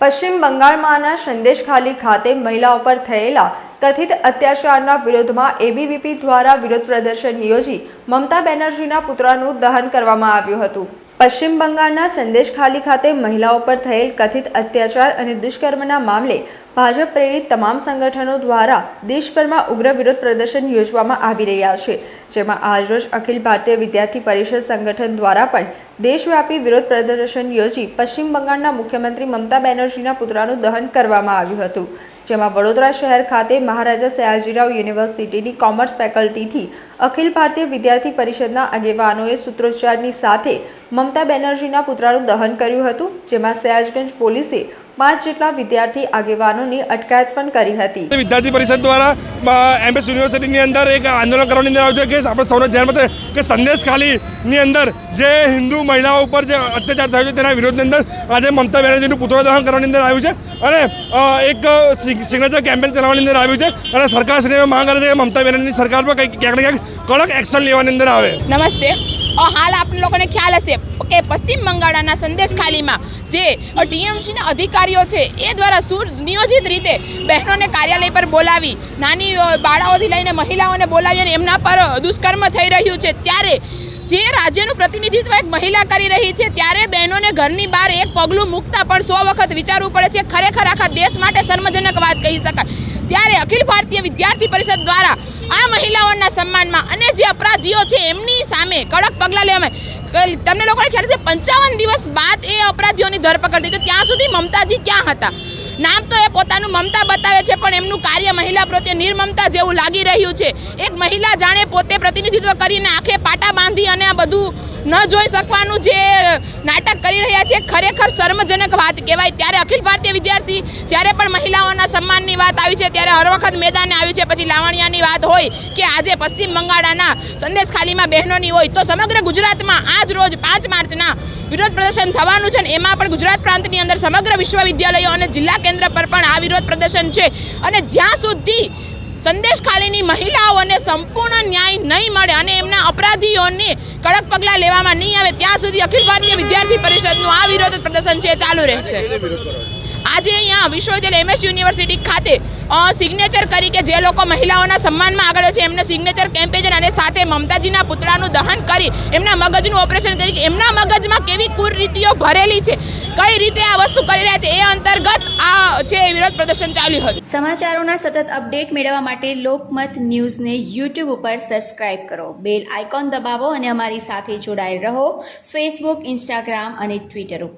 પશ્ચિમ બંગાળમાંના સંદેશખાલી ખાતે મહિલાઓ પર થયેલા કથિત અત્યાચારના વિરોધમાં એબીવીપી દ્વારા વિરોધ પ્રદર્શન યોજી મમતા બેનર્જીના પુત્રનું દહન કરવામાં આવ્યું હતું. પશ્ચિમ બંગાળના સંદેશખાલી ખાતે મહિલાઓ પર થયેલ કથિત અત્યાચાર અને દુષ્કર્મના મામલે ભાજપ પ્રેરિત તમામ સંગઠનો દ્વારા દેશભરમાં ઉગ્ર વિરોધ પ્રદર્શન યોજવામાં આવી રહ્યા છે, જેમાં આજરોજ અખિલ ભારતીય વિદ્યાર્થી પરિષદ સંગઠન દ્વારા પણ દેશવ્યાપી વિરોધ પ્રદર્શન યોજી પશ્ચિમ બંગાળના મુખ્યમંત્રી મમતા બેનર્જીના પુતળાનું દહન કરવામાં આવ્યું હતું, જેમાં વડોદરા શહેર ખાતે મહારાજા સયાજીરાવ યુનિવર્સિટીની કોમર્સ ફેકલ્ટીથી અખિલ ભારતીય વિદ્યાર્થી પરિષદના આગેવાનોએ સૂત્રોચ્ચારની સાથે મમતા બેનર્જીના પુતળાનું દહન કર્યું હતું જેમાં સયાજગંજ પોલીસે પાંચ જેટલા વિદ્યાર્થી આગેવાનોની અટકાયત પણ કરી હતી. વિદ્યાર્થી પરિષદ દ્વારા એમએસ યુનિવર્સિટીની અંદર એક આંદોલન કરવાની અંદર આવ્યું છે કે આપણે સૌને ધ્યાનમાં છે કે સંદેશ ખાલીની અંદર જે હિન્દુ મહિલાઓ ઉપર જે અત્યાચાર થયો છે તેના વિરોધની અંદર આજે મમતા બેનર્જીનું પુતળા દહન કરવાની અંદર આવ્યું છે. અને એક સિગ્નેચર કેમ્પેન ચલાવવાની અંદર આવ્યું છે. અને સરકારશ્રીને માંગ કરે છે કે મમતા બેનર્જીની સરકાર પર કંઈક ક્યાંક ને ક્યાંક કડક એક્શન લેવાની અંદર આવે. નમસ્તે. હાલ આપણે લોકોને ખ્યાલ હશે કે પશ્ચિમ બંગાળના સંદેશ ખાલીમાં જે ટીએમસીના અધિકારીઓ છે એ દ્વારા સુનિયોજિત રીતે બહેનોને કાર્યાલય પર બોલાવી, નાની બાળાઓથી લઈને મહિલાઓને બોલાવી અને એમના પર દુષ્કર્મ થઈ રહ્યું છે. ત્યારે જે રાજ્યનું પ્રતિનિધિત્વ એક મહિલા કરી રહી છે, ત્યારે બહેનોને ઘરની બહાર એક પગલું મૂકતા પણ સો વખત વિચારવું પડે છે. ખરેખર આખા દેશ માટે શર્મજનક વાત કહી શકાય. ભારતીય વિદ્યાર્થી પરિષદ દ્વારા આ મહિલાઓના સન્માનમાં અને જે અપરાધીઓ છે એમની સામે કડક પગલાં લેવામાં તમને લોકોને ખ્યાલ છે પંચાવન દિવસ બાદ એ અપરાધીઓની ધરપકડ થઈ. તો ત્યાં સુધી મમતાજી ક્યાં હતા? નામ તો એ પોતાનું મમતા બતાવે છે, પણ એમનું કાર્ય મહિલા પ્રત્યે નિર્મમતા જેવું લાગી રહ્યું છે. એક મહિલા જાણે પોતે પ્રતિનિધિત્વ કરીને આંખે પાટા બાંધી અને આ બધું ન જોઈ શકવાનું જે નાટક કરી રહ્યા છે, ખરેખર શર્મજનક વાત કહેવાય. ત્યારે અખિલ ભારતીય વિદ્યાર્થી જ્યારે પણ મહિલાઓના સન્માનની વાત આવી છે, ત્યારે હર વખત મેદાને આવ્યું છે. પછી લાવણિયાની વાત હોય કે આજે પશ્ચિમ બંગાળના સંદેશ ખાલીમાં બહેનોની હોય, તો સમગ્ર ગુજરાતમાં આજ રોજ પાંચ માર્ચના વિરોધ પ્રદર્શન થવાનું છે અને એમાં પણ ગુજરાત પ્રાંતની અંદર સમગ્ર વિશ્વવિદ્યાલયો અને જિલ્લા કેન્દ્ર પર પણ આ વિરોધ પ્રદર્શન છે. અને જ્યાં સુધી સંદેશ ખાલીની મહિલાઓને સંપૂર્ણ ન્યાય નહીં મળે અને એમના અપરાધીઓને કડક પગલાં લેવામાં નહીં આવે, ત્યાં સુધી અખિલ ભારતીય વિદ્યાર્થી પરિષદનું આ વિરોધ પ્રદર્શન છે ચાલુ રહેશે. આજે અહીંયા વિશ્વવિદ્યાલય એમએસ યુનિવર્સિટી ખાતે સિગ્નેચર કરી કે જે લોકો મહિલાઓના સન્માનમાં આગળ છે, એમને સિગ્નેચર કેમ્પેજન અને સાથે મમતાજીના પુતળાનું દહન કરી, એમના મગજનું ઓપરેશન કરી એમના મગજમાં કેવી કુરરીતિઓ ભરેલી છે. કઈ રીતે આ વસ્તુ કરી રહ્યા છે એ અંતર્ગત આ છે વિરોધ પ્રદર્શન ચાલ્યું હતું. સમાચારોના સતત અપડેટ મેળવવા માટે લોકમત ન્યૂઝને યુટ્યુબ ઉપર સબસ્ક્રાઇબ કરો. બેલ આઇકોન દબાવો અને અમારી સાથે જોડાયેલ રહો. ફેસબુક ઇન્સ્ટાગ્રામ અને ટ્વિટર ઉપર.